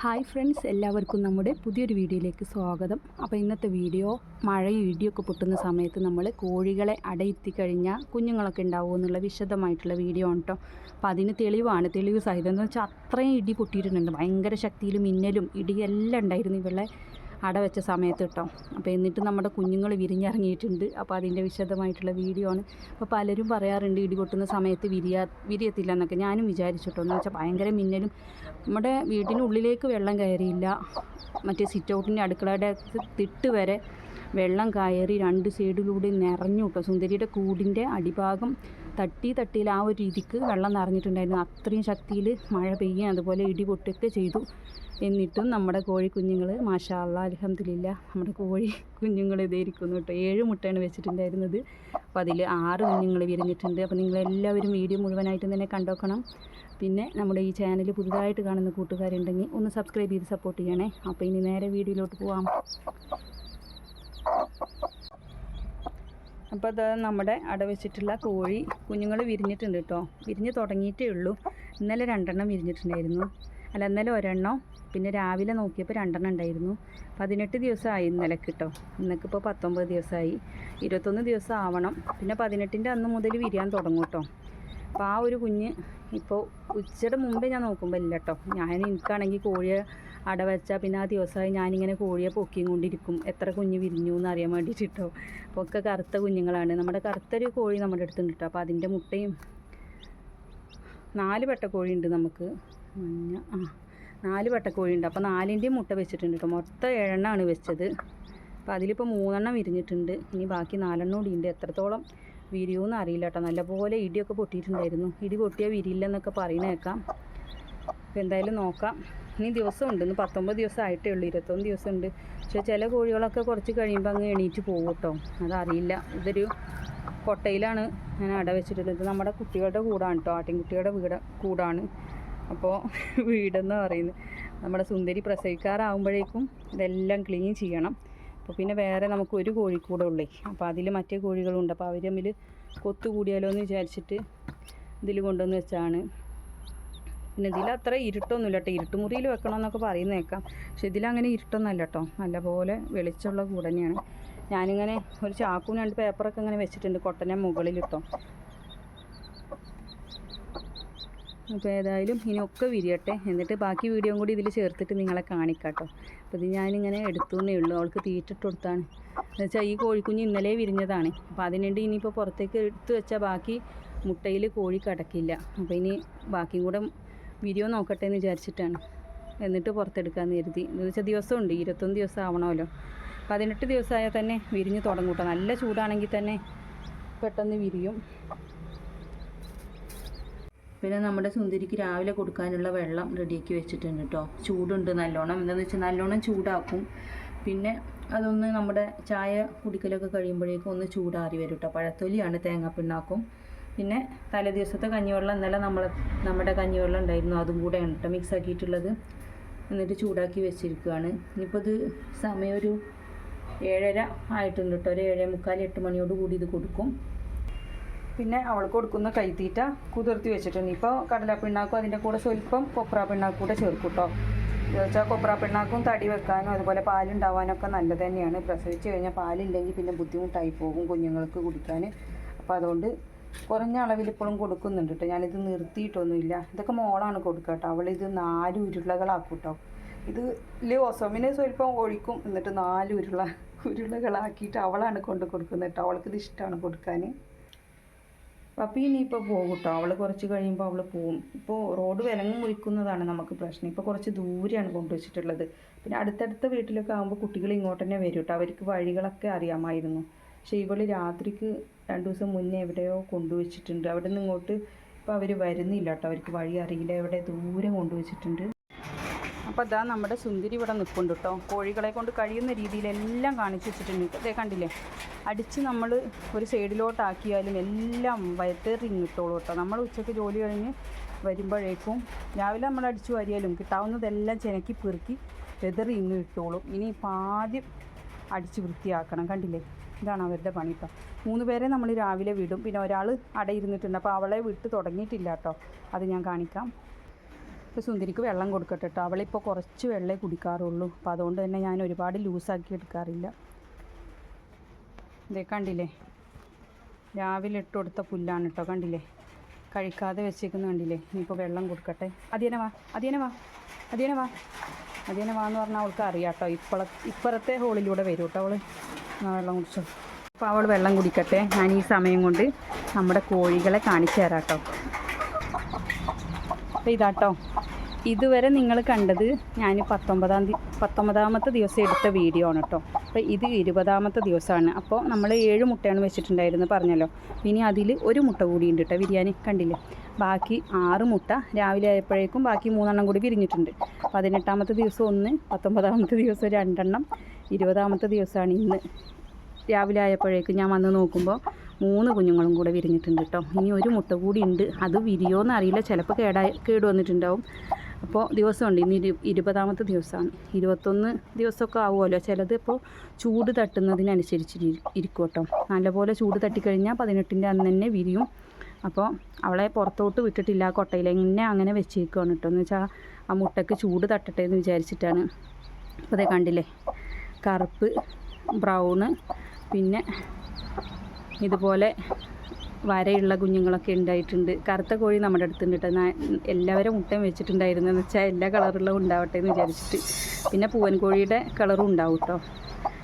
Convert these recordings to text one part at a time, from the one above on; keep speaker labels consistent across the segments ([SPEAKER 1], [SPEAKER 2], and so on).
[SPEAKER 1] Hi friends എല്ലാവർക്കും നമ്മുടെ പുതിയൊരു വീഡിയോയിലേക്ക് സ്വാഗതം. അപ്പോൾ ഇന്നത്തെ വീഡിയോ മഴയും ഇടിയൊക്കെ പൊട്ടുന്ന സമയത്ത് നമ്മൾ കോഴികളെ അടയിരുത്തി കഴിഞ്ഞാൽ കുഞ്ഞുങ്ങളൊക്കെ ഉണ്ടാവുമോ എന്നുള്ള വിശദമായിട്ടുള്ള വീഡിയോ ആണ് കേട്ടോ. അപ്പോൾ അതിന് തെളിവാണ്. തെളിവ് സഹിതം എന്ന് വെച്ചാൽ അത്രയും ഇടി പൊട്ടിയിട്ടുണ്ട്. ഭയങ്കര ശക്തിയിലും മിന്നലും ഇടിയെല്ലാം ഉണ്ടായിരുന്നു. ഇവളെ അട വെച്ച സമയത്ത് കേട്ടോ. അപ്പോൾ എന്നിട്ട് നമ്മുടെ കുഞ്ഞുങ്ങൾ വിരിഞ്ഞിറങ്ങിയിട്ടുണ്ട്. അപ്പോൾ അതിന്റെ വിശദമായിട്ടുള്ള വീഡിയോ ആണ്. അപ്പോൾ പലരും പറയാറുണ്ട് ഇടി കൊട്ടുന്ന സമയത്ത് വിരിയാ വിരിയത്തില്ല എന്നൊക്കെ. ഞാനും വിചാരിച്ചിട്ടോ. എന്ന് വെച്ചാൽ ഭയങ്കര മിന്നലും. നമ്മുടെ വീട്ടിനുള്ളിലേക്ക് വെള്ളം കയറിയില്ല. മറ്റേ സിറ്റ് ഔട്ടിന്റെ അടുക്കളയുടെ തിട്ട് വരെ വെള്ളം കയറി രണ്ട് സൈഡിലൂടെ നിറഞ്ഞു കേട്ടോ. സുന്ദരിയുടെ കൂടിന്റെ അടിഭാഗം തട്ടി തട്ടിയിൽ ആ ഒരു രീതിക്ക് വെള്ളം നിറഞ്ഞിട്ടുണ്ടായിരുന്നു. അത്രയും ശക്തിയിൽ മഴ പെയ്യുകയും അതുപോലെ ഇടി പൊട്ടുകയൊക്കെ ചെയ്തു. എന്നിട്ടും നമ്മുടെ കോഴി കുഞ്ഞുങ്ങൾ മാഷാ അല്ലാ അലഹമില്ല നമ്മുടെ കോഴി കുഞ്ഞുങ്ങൾ ഇതേരിക്കുന്നു കേട്ടോ. ഏഴ് മുട്ടയാണ് വെച്ചിട്ടുണ്ടായിരുന്നത്. അപ്പോൾ അതിൽ ആറ് കുഞ്ഞുങ്ങൾ വിരിഞ്ഞിട്ടുണ്ട്. അപ്പോൾ നിങ്ങളെല്ലാവരും വീഡിയോ മുഴുവനായിട്ടും തന്നെ കണ്ടോക്കണം. പിന്നെ നമ്മുടെ ഈ ചാനൽ പുതുതായിട്ട് കാണുന്ന കൂട്ടുകാരുണ്ടെങ്കിൽ ഒന്ന് സബ്സ്ക്രൈബ് ചെയ്ത് സപ്പോർട്ട് ചെയ്യണേ. അപ്പോൾ ഇനി നേരെ വീഡിയോയിലോട്ട് പോവാം. അപ്പോൾ അത് നമ്മുടെ അട വെച്ചിട്ടുള്ള കോഴി കുഞ്ഞുങ്ങൾ വിരിഞ്ഞിട്ടുണ്ട് കേട്ടോ. വിരിഞ്ഞ് തുടങ്ങിയിട്ടേ ഉള്ളൂ. ഇന്നലെ രണ്ടെണ്ണം വിരിഞ്ഞിട്ടുണ്ടായിരുന്നു. അല്ല ഇന്നലെ ഒരെണ്ണം പിന്നെ രാവിലെ നോക്കിയപ്പോൾ രണ്ടെണ്ണം ഉണ്ടായിരുന്നു. പതിനെട്ട് ദിവസമായി ഇന്നലെ കിട്ടോ. ഇന്നക്കിപ്പോൾ പത്തൊമ്പത് ദിവസമായി. ഇരുപത്തൊന്ന് ദിവസം ആവണം. പിന്നെ പതിനെട്ടിന്റെ അന്ന് മുതൽ വിരിയാൻ തുടങ്ങും കേട്ടോ. അപ്പോൾ ആ ഒരു കുഞ്ഞ് ഇപ്പോൾ ഉച്ചയുടെ മുമ്പേ ഞാൻ നോക്കുമ്പോൾ ഇല്ല കേട്ടോ. ഞാൻ എനിക്കാണെങ്കിൽ കോഴിയെ അട വെച്ചാൽ പിന്നെ ആ ദിവസമായി ഞാനിങ്ങനെ കോഴിയെ പൊക്കിയും കൊണ്ടിരിക്കും. എത്ര കുഞ്ഞ് വിരിഞ്ഞു എന്ന് അറിയാൻ വേണ്ടിയിട്ട് കേട്ടോ അപ്പോൾ ഒക്കെ കറുത്ത കുഞ്ഞുങ്ങളാണ്. നമ്മുടെ കറുത്തൊരു കോഴി നമ്മുടെ അടുത്തുണ്ട് കേട്ടോ അപ്പോൾ അതിന്റെ മുട്ടയും നാല് കോഴി ഉണ്ട് നമുക്ക്. മഞ്ഞ ആ നാല് പെട്ടക്കോഴി ഉണ്ട്. അപ്പോൾ നാലിന്റെയും മുട്ട വെച്ചിട്ടുണ്ട് കേട്ടോ മൊത്തം ഏഴെണ്ണമാണ് വെച്ചത്. അപ്പോൾ അതിലിപ്പോൾ മൂന്നെണ്ണം വിരിഞ്ഞിട്ടുണ്ട്. ഇനി ബാക്കി നാലെണ്ണം കൂടി ഉണ്ട്. എത്രത്തോളം വിരിയുമെന്ന് അറിയില്ല കേട്ടോ നല്ലപോലെ ഇടിയൊക്കെ പൊട്ടിയിട്ടുണ്ടായിരുന്നു. ഇടി പൊട്ടിയാൽ വിരിയില്ലെന്നൊക്കെ പറയുന്നേക്കാം. അപ്പോൾ എന്തായാലും നോക്കാം. ഇനി ദിവസമുണ്ട്. ഇന്ന് പത്തൊമ്പത് ദിവസം ആയിട്ടേ ഉള്ളൂ. ഇരുപത്തൊന്ന് ദിവസം ഉണ്ട് പക്ഷേ ചില കോഴികളൊക്കെ കുറച്ച് കഴിയുമ്പോൾ അങ്ങ് എണീറ്റ് പോകും കേട്ടോ. അതറിയില്ല. ഇതൊരു കൊട്ടയിലാണ് ഞാൻ അട വെച്ചിട്ടുള്ളത്. നമ്മുടെ കുട്ടികളുടെ കൂടാണ് കേട്ടോ. ആട്ടിൻകുട്ടിയുടെ വീട് കൂടാണ്. അപ്പോൾ വീടെന്ന് പറയുന്നത്. നമ്മുടെ സുന്ദരി പ്രസവിക്കാറാകുമ്പോഴേക്കും ഇതെല്ലാം ക്ലീൻ ചെയ്യണം. അപ്പോൾ പിന്നെ വേറെ നമുക്ക് ഒരു കോഴിക്കൂടെ ഉള്ളേ. അപ്പോൾ അതിൽ മറ്റേ കോഴികളുണ്ട്. അപ്പോൾ അവർ തമ്മിൽ കൊത്തുകൂടിയാലോ എന്ന് വിചാരിച്ചിട്ട് ഇതിൽ കൊണ്ടുവന്ന് വെച്ചാണ് പിന്നെ ഇതിൽ അത്ര ഇരുട്ടൊന്നുമില്ല കേട്ടോ. ഇരുട്ടുമുറിയിൽ വെക്കണമെന്നൊക്കെ പറയുന്ന കേൾക്കാം പക്ഷെ ഇതിലങ്ങനെ ഇരുട്ടൊന്നുമല്ല കേട്ടോ. നല്ലപോലെ വെളിച്ചമുള്ള കൂടനെയാണ് ഞാനിങ്ങനെ ഒരു ചാക്കും രണ്ട് പേപ്പറൊക്കെ ഇങ്ങനെ വെച്ചിട്ടുണ്ട് കൊട്ടനെ മുകളിലിട്ടോ അപ്പോൾ ഏതായാലും ഇനിയൊക്കെ വിരിയട്ടെ. എന്നിട്ട് ബാക്കി വീഡിയോയും കൂടി ഇതിൽ ചേർത്തിട്ട് നിങ്ങളെ കാണിക്കാം കേട്ടോ. അപ്പോൾ ഇത് ഞാനിങ്ങനെ എടുത്തുന്നേ ഉള്ളൂ. അവൾക്ക് തീറ്റിട്ട് കൊടുത്താണ്. എന്ന് വെച്ചാൽ ഈ കോഴിക്കുഞ്ഞ് ഇന്നലെ വിരിഞ്ഞതാണ്. അപ്പോൾ അതിനുവേണ്ടി ഇനിയിപ്പോൾ പുറത്തേക്ക് എടുത്തു വെച്ചാൽ ബാക്കി മുട്ടയിൽ കോഴി കിടക്കില്ല. അപ്പോൾ ഇനി ബാക്കിയും കൂടെ വീഡിയോ നോക്കട്ടെ എന്ന് വിചാരിച്ചിട്ടാണ്. എന്നിട്ട് പുറത്തെടുക്കാമെന്ന് കരുതി. എന്ന് വെച്ചാൽ ദിവസമുണ്ട്. ഇരുപത്തൊന്ന് ദിവസം ആവണമല്ലോ. പതിനെട്ട് ദിവസമായാൽ തന്നെ വിരിഞ്ഞ് തുടങ്ങൂട്ടോ നല്ല ചൂടാണെങ്കിൽ തന്നെ പെട്ടെന്ന് വിരിയും. പിന്നെ നമ്മുടെ സുന്ദരിക്ക് രാവിലെ കൊടുക്കാനുള്ള വെള്ളം റെഡിയാക്കി വെച്ചിട്ടുണ്ട് കേട്ടോ ചൂടുണ്ട് നല്ലോണം. എന്താണെന്ന് വെച്ചാൽ നല്ലോണം ചൂടാക്കും. പിന്നെ അതൊന്ന് നമ്മുടെ ചായ കുടിക്കലൊക്കെ കഴിയുമ്പോഴേക്കും ഒന്ന് ചൂടാറി വരും കേട്ടോ പഴത്തൊലിയാണ് തേങ്ങാപ്പിണ്ണാക്കും. പിന്നെ തലേ ദിവസത്തെ കഞ്ഞിവെള്ളം ഇന്നലെ നമ്മൾ നമ്മുടെ കഞ്ഞിവെള്ളം ഉണ്ടായിരുന്നു. അതും കൂടെയാണ് കേട്ടോ മിക്സ് ആക്കിയിട്ടുള്ളത്. എന്നിട്ട് ചൂടാക്കി വെച്ചിരിക്കുകയാണ് ഇനിയിപ്പോൾ ഇത് സമയം ഒരു ഏഴര ആയിട്ടുണ്ട് കേട്ടോ ഒരു ഏഴേ മുക്കാൽ എട്ട് മണിയോട് കൂടി ഇത് കൊടുക്കും. പിന്നെ അവൾക്ക് കൊടുക്കുന്ന കൈത്തീറ്റ കുതിർത്തി വെച്ചിട്ടുണ്ട്. ഇപ്പോൾ കടലപ്പിണ്ണാക്കും അതിന്റെ കൂടെ സ്വല്പം കൊപ്ര പിണ്ണാക്കും കൂടെ ചേർക്കും കേട്ടോ വെച്ചാൽ കൊപ്ര പിണ്ണാക്കും തടി വെക്കാനും അതുപോലെ പാലുണ്ടാവാനൊക്കെ നല്ലത് തന്നെയാണ്. പ്രസവിച്ച് കഴിഞ്ഞാൽ പാലില്ലെങ്കിൽ പിന്നെ ബുദ്ധിമുട്ടായി പോകും കുഞ്ഞുങ്ങൾക്ക് കുടിക്കാൻ അപ്പോൾ അതുകൊണ്ട് കുറഞ്ഞ അളവിൽ ഇപ്പോഴും കൊടുക്കുന്നുണ്ട് കേട്ടോ ഞാനിത് നിർത്തിയിട്ടൊന്നുമില്ല. ഇതൊക്കെ മോളാണ് കൊടുക്കുക കേട്ടോ അവളിത് നാല് ഉരുളകളാക്കും കേട്ടോ ഇത് ഓസോമിനെ സ്വല്പം ഒഴിക്കും. എന്നിട്ട് നാല് ഉരുള ഉരുളകളാക്കിയിട്ട് അവളാണ് കൊണ്ട് കൊടുക്കുന്നത് കേട്ടോ അവൾക്കിത് ഇഷ്ടമാണ് കൊടുക്കാൻ. പപ്പി ഇനിയിപ്പോൾ പോകും കേട്ടോ അവൾ കുറച്ച് കഴിയുമ്പോൾ അവൾ പോകും ഇപ്പോൾ റോഡ് വിലങ്ങ് മുറിക്കുന്നതാണ് നമുക്ക് പ്രശ്നം. ഇപ്പോൾ കുറച്ച് ദൂരെയാണ് കൊണ്ടുവച്ചിട്ടുള്ളത്. പിന്നെ അടുത്തടുത്ത വീട്ടിലൊക്കെ ആകുമ്പോൾ കുട്ടികൾ ഇങ്ങോട്ട് തന്നെ വരും കേട്ടോ അവർക്ക് വഴികളൊക്കെ അറിയാമായിരുന്നു. പക്ഷേ ഇവൾ രാത്രിക്ക് രണ്ട് ദിവസം മുന്നേ എവിടെയോ കൊണ്ടുവച്ചിട്ടുണ്ട്. അവിടെ നിന്ന് ഇങ്ങോട്ട് ഇപ്പോൾ അവർ വരുന്നില്ല കേട്ടോ. അവർക്ക് വഴി അറിയില്ല. എവിടെ ദൂരെ കൊണ്ടുവച്ചിട്ടുണ്ട്. അപ്പോൾ അതാ നമ്മുടെ സുന്ദരി ഇവിടെ നിൽപ്പുണ്ട് കേട്ടോ. കോഴികളെ കൊണ്ട് കഴിയുന്ന രീതിയിലെല്ലാം കാണിച്ചു വെച്ചിട്ടുണ്ട്. അതേ കണ്ടില്ലേ? അടിച്ച് നമ്മൾ ഒരു സൈഡിലോട്ടാക്കിയാലും എല്ലാം വയത്തേറിങ് ഇട്ടോളൂ കേട്ടോ. നമ്മൾ ഉച്ചയ്ക്ക് ജോലി കഴിഞ്ഞ് വരുമ്പോഴേക്കും രാവിലെ നമ്മൾ അടിച്ചു വാരിയാലും കിട്ടാവുന്നതെല്ലാം ചെനക്കി പെറുക്കി വെതറി ഇങ്ങ് ഇട്ടോളും. ഇനി ഇപ്പം ആദ്യം അടിച്ച് വൃത്തിയാക്കണം. കണ്ടില്ലേ? ഇതാണ് അവരുടെ പണി മൂന്ന് പേരെ നമ്മൾ രാവിലെ വിടും. പിന്നെ ഒരാൾ അട ഇരുന്നിട്ടുണ്ട്. അപ്പോൾ അവളെ വിട്ട് തുടങ്ങിയിട്ടില്ല കേട്ടോ അത് ഞാൻ കാണിക്കാം.
[SPEAKER 2] ഇപ്പോൾ സുന്ദരിക്ക് വെള്ളം കൊടുക്കട്ടെ കേട്ടോ അവളിപ്പോൾ കുറച്ച് വെള്ളമേ കുടിക്കാറുള്ളൂ. അപ്പോൾ അതുകൊണ്ട് തന്നെ ഞാൻ ഒരുപാട് ലൂസാക്കി എടുക്കാറില്ല. ഇതേ കണ്ടില്ലേ? രാവിലെ ഇട്ട് കൊടുത്ത പുല്ലാണ് കേട്ടോ കണ്ടില്ലേ? കഴിക്കാതെ വെച്ചേക്കുന്ന കണ്ടില്ലേ? ഇനിയിപ്പോൾ വെള്ളം കൊടുക്കട്ടെ. അതിയനെ വാ. അതിയനെ വാ. അതിയനെ വാ. അതിയനെ വാന്ന് പറഞ്ഞാൽ അവൾക്ക് അറിയാം കേട്ടോ ഇപ്പള ഇപ്പുറത്തെ ഹോളിലൂടെ വരും കേട്ടോ അവൾ വെള്ളം കുടിച്ചു. അപ്പോൾ അവൾ വെള്ളം കുടിക്കട്ടെ. ഞാൻ ഈ സമയം കൊണ്ട് നമ്മുടെ കോഴികളെ കാണിച്ചു തരാം കേട്ടോ ഇതാട്ടോ. ഇതുവരെ നിങ്ങൾ കണ്ടത് ഞാൻ പത്തൊമ്പതാം തീയതി പത്തൊമ്പതാമത്തെ ദിവസം എടുത്ത വീഡിയോ ആണ് കേട്ടോ അപ്പോൾ ഇത് ഇരുപതാമത്തെ ദിവസമാണ്. അപ്പോൾ നമ്മൾ ഏഴ് മുട്ടയാണ് വെച്ചിട്ടുണ്ടായിരുന്നു പറഞ്ഞല്ലോ. ഇനി അതിൽ ഒരു മുട്ട കൂടി ഉണ്ട് കേട്ടോ ബിരിയാണി. കണ്ടില്ലേ? ബാക്കി ആറ് മുട്ട രാവിലെ ആയപ്പോഴേക്കും ബാക്കി മൂന്നെണ്ണം കൂടി വിരിഞ്ഞിട്ടുണ്ട്. പതിനെട്ടാമത്തെ ദിവസം ഒന്ന് പത്തൊമ്പതാമത്തെ ദിവസം രണ്ടെണ്ണം ഇരുപതാമത്തെ ദിവസമാണ് ഇന്ന്. രാവിലെ ആയപ്പോഴേക്കും ഞാൻ വന്ന് നോക്കുമ്പോൾ മൂന്ന് കുഞ്ഞുങ്ങളും കൂടെ വിരിഞ്ഞിട്ടുണ്ട് കേട്ടോ ഇനി ഒരു മുട്ട കൂടി ഉണ്ട്. അത് വിരിയോ എന്നറിയില്ല ചിലപ്പോൾ കേടായി കേട് വന്നിട്ടുണ്ടാവും. അപ്പോൾ ദിവസമുണ്ട്. ഇന്ന് ഇരു ഇരുപതാമത്തെ ദിവസമാണ്. ഇരുപത്തൊന്ന് ദിവസമൊക്കെ ആവുമല്ലോ. ചിലത് ഇപ്പോൾ ചൂട് തട്ടുന്നതിനനുസരിച്ച് ഇരി- ഇരിക്കും കേട്ടോ നല്ലപോലെ ചൂട് തട്ടിക്കഴിഞ്ഞാൽ പതിനെട്ടിന്റെ അന്ന് തന്നെ വിരിയും. അപ്പോൾ അവളെ പുറത്തോട്ട് വിട്ടിട്ടില്ല. ആ കൊട്ടയിൽ എങ്ങനെ അങ്ങനെ വെച്ചിരിക്കുകയാണ് കേട്ടോ. എന്ന് വെച്ചാൽ ആ മുട്ടയ്ക്ക് ചൂട് തട്ടട്ടെ എന്ന് വിചാരിച്ചിട്ടാണ്. അപ്പോൾ അതേ കണ്ടില്ലേ? കറുപ്പ് ബ്രൗണ് പിന്നെ ഇതുപോലെ വരയുള്ള കുഞ്ഞുങ്ങളൊക്കെ ഉണ്ടായിട്ടുണ്ട്. കറുത്ത കോഴി നമ്മുടെ അടുത്തുണ്ട് കേട്ടോ. എല്ലാവരും മുട്ടയും വെച്ചിട്ടുണ്ടായിരുന്നു. എന്ന് വെച്ചാൽ എല്ലാ കളറുകളും ഉണ്ടാവട്ടെ എന്ന് വിചാരിച്ചിട്ട്. പിന്നെ പൂവൻ കോഴിയുടെ കളറും ഉണ്ടാവും കേട്ടോ.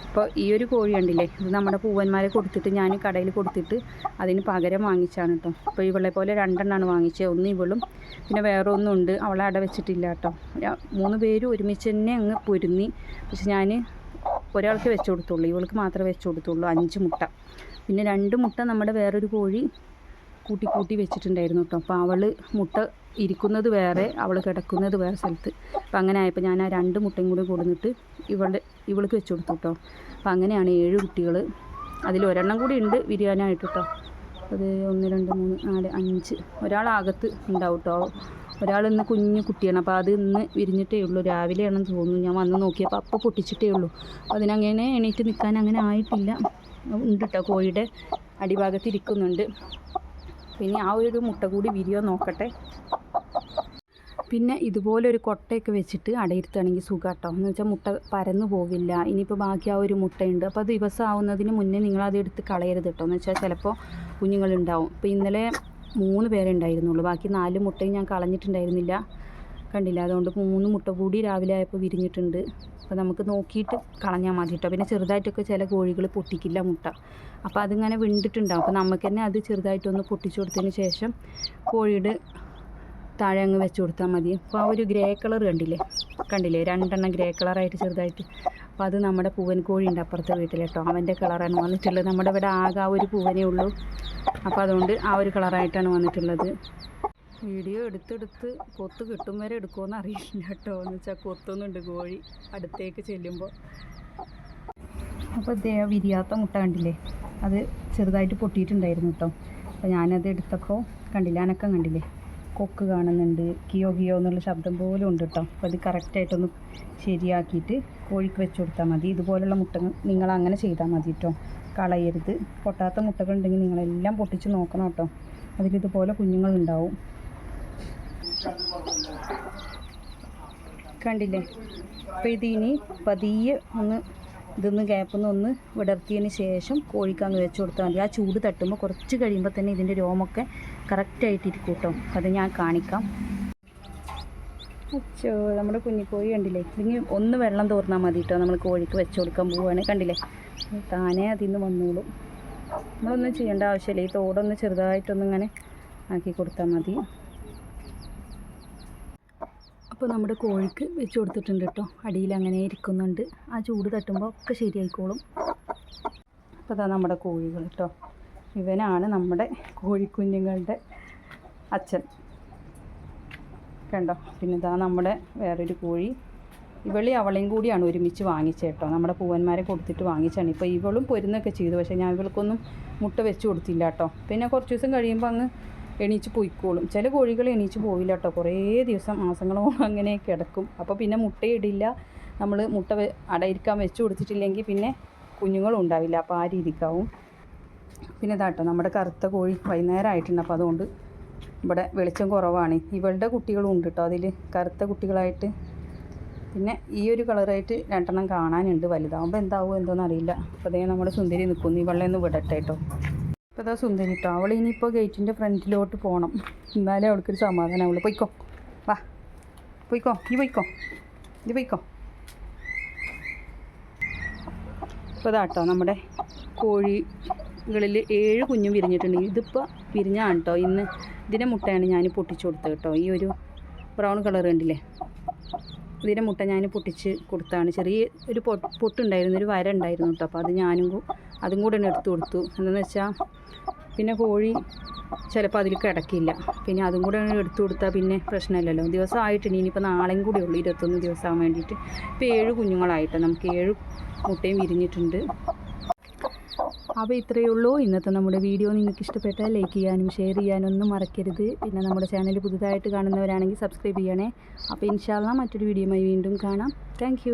[SPEAKER 2] അപ്പോൾ ഈ ഒരു കോഴി കണ്ടില്ലേ? ഇത് നമ്മുടെ പൂവന്മാരെ കൊടുത്തിട്ട് ഞാൻ കടയിൽ കൊടുത്തിട്ട് അതിന് പകരം വാങ്ങിച്ചാണ് കേട്ടോ. അപ്പോൾ ഇവളെ പോലെ രണ്ടെണ്ണമാണ് വാങ്ങിച്ചത്. ഒന്ന് ഇവളും പിന്നെ വേറെ ഒന്നും ഉണ്ട്. അവളെ അട വെച്ചിട്ടില്ല കേട്ടോ. മൂന്ന് പേരും ഒരുമിച്ച് തന്നെ അങ്ങ് പൊരുന്നി. പക്ഷെ ഞാൻ ഒരാൾക്ക് വെച്ച് കൊടുത്തുള്ളൂ. ഇവൾക്ക് മാത്രമേ വെച്ച് കൊടുത്തുള്ളൂ. അഞ്ച് മുട്ട. പിന്നെ രണ്ട് മുട്ട നമ്മുടെ വേറൊരു കോഴി കൂട്ടി കൂട്ടി വെച്ചിട്ടുണ്ടായിരുന്നു കേട്ടോ. അപ്പോൾ അവൾ മുട്ട ഇരിക്കുന്നത് വേറെ അവൾ കിടക്കുന്നത് വേറെ സ്ഥലത്ത്. അപ്പോൾ അങ്ങനെ ആയപ്പോൾ ഞാൻ ആ രണ്ട് മുട്ടയും കൂടി കൊടുത്തിട്ട് ഇവളുടെ ഇവൾക്ക് വെച്ച് കൊടുത്തു കേട്ടോ. അപ്പോൾ അങ്ങനെയാണ് ഏഴ് കുട്ടികൾ അതിൽ ഒരെണ്ണം കൂടി ഉണ്ട് ബിരിയാണി വിരിയാനായിട്ട് കേട്ടോ. അത് ഒന്ന് രണ്ട് മൂന്ന് നാല് അഞ്ച്. ഒരാളകത്ത് ഉണ്ടാവും കേട്ടോ. ഒരാൾ ഇന്ന് കുഞ്ഞു കുട്ടിയാണ്. അപ്പോൾ അത് ഇന്ന് വിരിഞ്ഞിട്ടേ ഉള്ളൂ. രാവിലെയാണെന്ന് തോന്നുന്നു. ഞാൻ വന്ന് നോക്കിയപ്പോൾ അപ്പോൾ പൊട്ടിച്ചിട്ടേ ഉള്ളൂ. അതിനങ്ങനെ എണീറ്റ് നിൽക്കാൻ അങ്ങനെ ആയിട്ടില്ല. ഉണ്ട് കേട്ടോ കോഴിയുടെ അടിഭാഗത്ത് ഇരിക്കുന്നുണ്ട്. പിന്നെ ആ ഒരു മുട്ട കൂടി വിരിയോ നോക്കട്ടെ. പിന്നെ ഇതുപോലെ ഒരു കൊട്ടയൊക്കെ വെച്ചിട്ട് അടയിരുത്തുകയാണെങ്കിൽ സുഖാട്ടോ എന്ന് വെച്ചാൽ മുട്ട പരന്നു പോവില്ല. ഇനിയിപ്പോൾ ബാക്കി ആ ഒരു മുട്ടയുണ്ട്. അപ്പോൾ ദിവസം ആവുന്നതിന് മുന്നേ നിങ്ങളത് എടുത്ത് കളയരുത് കേട്ടോ എന്ന് വെച്ചാൽ ചിലപ്പോൾ കുഞ്ഞുങ്ങളുണ്ടാവും. ഇപ്പോൾ ഇന്നലെ മൂന്ന് പേരെ ഉണ്ടായിരുന്നുള്ളൂ ബാക്കി നാല് മുട്ടയും ഞാൻ കളഞ്ഞിട്ടുണ്ടായിരുന്നില്ല. കണ്ടില്ല. അതുകൊണ്ട് മൂന്ന് മുട്ട കൂടി രാവിലെ ആയപ്പോൾ വിരിഞ്ഞിട്ടുണ്ട്. അപ്പോൾ നമുക്ക് നോക്കിയിട്ട് കളഞ്ഞാൽ മതി കേട്ടോ പിന്നെ ചെറുതായിട്ടൊക്കെ ചില കോഴികൾ പൊട്ടിക്കില്ല മുട്ട. അപ്പോൾ അതിങ്ങനെ വിണ്ടിട്ടുണ്ടാവും. അപ്പോൾ നമുക്ക് തന്നെ അത് ചെറുതായിട്ടൊന്ന് പൊട്ടിച്ചു കൊടുത്തതിന് ശേഷം കോഴിയുടെ താഴെ അങ്ങ് വെച്ച് കൊടുത്താൽ മതി. അപ്പോൾ ആ ഒരു ഗ്രേ കളർ കണ്ടില്ലേ? കണ്ടില്ലേ? രണ്ടെണ്ണം ഗ്രേ കളറായിട്ട് ചെറുതായിട്ട് അപ്പോൾ അത് നമ്മുടെ പൂവൻ ഉണ്ട് അപ്പുറത്തെ വീട്ടിൽ കേട്ടോ അവന്റെ കളറാണ് വന്നിട്ടുള്ളത്. നമ്മുടെ ഇവിടെ ആകെ ആ ഒരു പൂവനേ ഉള്ളൂ. അപ്പോൾ അതുകൊണ്ട് ആ ഒരു കളറായിട്ടാണ് വന്നിട്ടുള്ളത്. വീഡിയോ എടുത്തെടുത്ത് കൊത്ത് കിട്ടും വരെ എടുക്കുമെന്ന് അറിയില്ല കേട്ടോ. എന്ന് വെച്ചാൽ കൊത്തുന്നുണ്ട് കോഴി അടുത്തേക്ക് ചെല്ലുമ്പോൾ അപ്പോൾ ദേ വിരിയാത്ത മുട്ട കണ്ടില്ലേ? അത് ചെറുതായിട്ട് പൊട്ടിയിട്ടുണ്ടായിരുന്നു കേട്ടോ. അപ്പോൾ ഞാനത് എടുത്തപ്പോൾ കണ്ടില്ല? അനക്കം കണ്ടില്ലേ? കൊക്ക് കാണുന്നുണ്ട്. കിയോ കിയോ എന്നുള്ള ശബ്ദം പോലും ഉണ്ട് കേട്ടോ. അപ്പോൾ അത് കറക്റ്റായിട്ടൊന്ന് ശരിയാക്കിയിട്ട് കോഴിക്ക് വെച്ച് കൊടുത്താൽ മതി. ഇതുപോലുള്ള മുട്ടകൾ നിങ്ങൾ അങ്ങനെ ചെയ്താൽ മതി കേട്ടോ കളയരുത്. പൊട്ടാത്ത മുട്ടകൾ ഉണ്ടെങ്കിൽ നിങ്ങളെല്ലാം പൊട്ടിച്ച് നോക്കണം കേട്ടോ അതിലിതുപോലെ കുഞ്ഞുങ്ങളുണ്ടാവും. കണ്ടില്ലേ? അപ്പോൾ ഇതിനി പതിയെ ഒന്ന് ഇതൊന്ന് ഗ്യാപ്പിൽ നിന്ന് ഒന്ന് വിടർത്തിയതിന് ശേഷം കോഴിക്കാന്ന് വെച്ച് കൊടുത്താൽ മതി. ആ ചൂട് തട്ടുമ്പോൾ കുറച്ച് കഴിയുമ്പോൾ തന്നെ ഇതിന്റെ രോമൊക്കെ കറക്റ്റായിട്ടിരിക്കും കേട്ടോ അത് ഞാൻ കാണിക്കാം. അച്ചോ നമ്മുടെ കുഞ്ഞിക്കോഴി കണ്ടില്ലേ? ഇല്ലെങ്കിൽ ഒന്ന് വെള്ളം തോർന്നാൽ മതി കേട്ടോ നമ്മൾ കോഴിക്ക് വെച്ച് കൊടുക്കാൻ പോവുകയാണ് കണ്ടില്ലേ? താനേ അതിൽ നിന്ന് വന്നോളും. നമ്മളൊന്നും ചെയ്യേണ്ട ആവശ്യമില്ല. ഈ തോടൊന്ന് ചെറുതായിട്ടൊന്നിങ്ങനെ ആക്കി കൊടുത്താൽ മതി. അപ്പോൾ നമ്മുടെ കോഴിക്ക് വെച്ച് കൊടുത്തിട്ടുണ്ട് കേട്ടോ അടിയിൽ അങ്ങനെ ഇരിക്കുന്നുണ്ട്. ആ ചൂട് തട്ടുമ്പോൾ ഒക്കെ ശരിയായിക്കോളും. അപ്പോൾ അതാ നമ്മുടെ കോഴികൾ കേട്ടോ ഇവനാണ് നമ്മുടെ കോഴിക്കുഞ്ഞുങ്ങളുടെ അച്ഛൻ. കണ്ടോ? പിന്നെ ഇതാ നമ്മുടെ വേറൊരു കോഴി. ഇവളി അവളെയും കൂടിയാണ് ഒരുമിച്ച് വാങ്ങിച്ചത് കേട്ടോ നമ്മുടെ പൂവന്മാരെ കൊടുത്തിട്ട് വാങ്ങിച്ചാണ്. ഇപ്പോൾ ഇവളും പൊരുന്നൊക്കെ ചെയ്തു. പക്ഷേ ഞാൻ ഇവൾക്കൊന്നും മുട്ട വെച്ച് കൊടുത്തില്ല കേട്ടോ പിന്നെ കുറച്ച് ദിവസം കഴിയുമ്പോൾ അങ്ങ് എണീച്ച് പൊയ്ക്കോളും. ചില കോഴികൾ എണീച്ച് പോവില്ല കേട്ടോ കുറേ ദിവസം മാസങ്ങളോളം അങ്ങനെ കിടക്കും. അപ്പോൾ പിന്നെ മുട്ടയിടില്ല നമ്മൾ മുട്ട അടയിരിക്കാൻ വെച്ച് കൊടുത്തിട്ടില്ലെങ്കിൽ പിന്നെ കുഞ്ഞുങ്ങളും ഉണ്ടാവില്ല. അപ്പോൾ ആ രീതിക്കാവും. പിന്നെ ഇതാട്ടോ നമ്മുടെ കറുത്ത കോഴി വൈകുന്നേരം ആയിട്ടുണ്ട്. അപ്പോൾ അതുകൊണ്ട് ഇവിടെ വെളിച്ചം കുറവാണ്. ഇവളുടെ കുട്ടികളും ഉണ്ട് കേട്ടോ അതിൽ കറുത്ത കുട്ടികളായിട്ട്. പിന്നെ ഈ ഒരു കളറായിട്ട് രണ്ടെണ്ണം കാണാനുണ്ട് വലുതാവുമ്പോൾ എന്താവും എന്തോന്ന് അറിയില്ല അപ്പോൾ അതേ നമ്മുടെ സുന്ദരി നിൽക്കുന്നു ഈ വെള്ളം ഒന്ന് വിടട്ടെ കേട്ടോ അപ്പോൾ അതാ സുന്ദരി കേട്ടോ അവൾ ഇനിയിപ്പോൾ ഗേറ്റിന്റെ ഫ്രണ്ടിലോട്ട് പോകണം എന്നാലേ അവൾക്കൊരു സമാധാനം അവൾ പൊയ്ക്കോ. വാ. പൊയ്ക്കോ. ഈ പൊയ്ക്കോ. ഇത് പൊയ്ക്കോ. ഇപ്പോൾ ഇതാട്ടോ നമ്മുടെ കോഴികളിൽ ഏഴ് കുഞ്ഞും വിരിഞ്ഞിട്ടുണ്ട്. ഇതിപ്പോൾ വിരിഞ്ഞാണ് കേട്ടോ ഇന്ന് ഇതിന്റെ മുട്ടയാണ് ഞാൻ പൊട്ടിച്ചു കൊടുത്തത് കേട്ടോ ഈ ഒരു ബ്രൗൺ കളർ കണ്ടില്ലേ? ഇതിന്റെ മുട്ട ഞാൻ പൊട്ടിച്ച് കൊടുത്താണ്. ചെറിയ ഒരു പൊട്ട് പൊട്ടുണ്ടായിരുന്നു. ഒരു വര ഉണ്ടായിരുന്നു കേട്ടോ അപ്പോൾ അത് ഞാനും അതും കൂടെ തന്നെ എടുത്തു കൊടുത്തു. എന്താണെന്ന് വെച്ചാൽ പിന്നെ കോഴി ചിലപ്പോൾ അതിൽ കിടക്കില്ല. പിന്നെ അതും കൂടെ എടുത്തു കൊടുത്താൽ പിന്നെ പ്രശ്നമില്ലല്ലോ ദിവസം ആയിട്ടുണ്ട്. ഇനിയിപ്പോൾ നാളെയും കൂടി ഉള്ളൂ. ഇരുപത്തൊന്ന് ദിവസം ആവാൻ വേണ്ടിയിട്ട്. ഇപ്പോൾ ഏഴ് കുഞ്ഞുങ്ങളായിട്ട് നമുക്ക് ഏഴ് മുട്ടയും വിരിഞ്ഞിട്ടുണ്ട്. അപ്പോൾ ഇത്രയേ ഉള്ളൂ. ഇന്നത്തെ നമ്മുടെ വീഡിയോ നിങ്ങൾക്ക് ഇഷ്ടപ്പെട്ടാൽ ലൈക്ക് ചെയ്യാനും ഷെയർ ചെയ്യാനും ഒന്നും മറക്കരുത്. പിന്നെ നമ്മുടെ ചാനൽ പുതുതായിട്ട് കാണുന്നവരാണെങ്കിൽ സബ്സ്ക്രൈബ് ചെയ്യണേ. അപ്പോൾ ഇൻഷാല്ല മറ്റൊരു വീഡിയോയുമായി വീണ്ടും കാണാം. താങ്ക്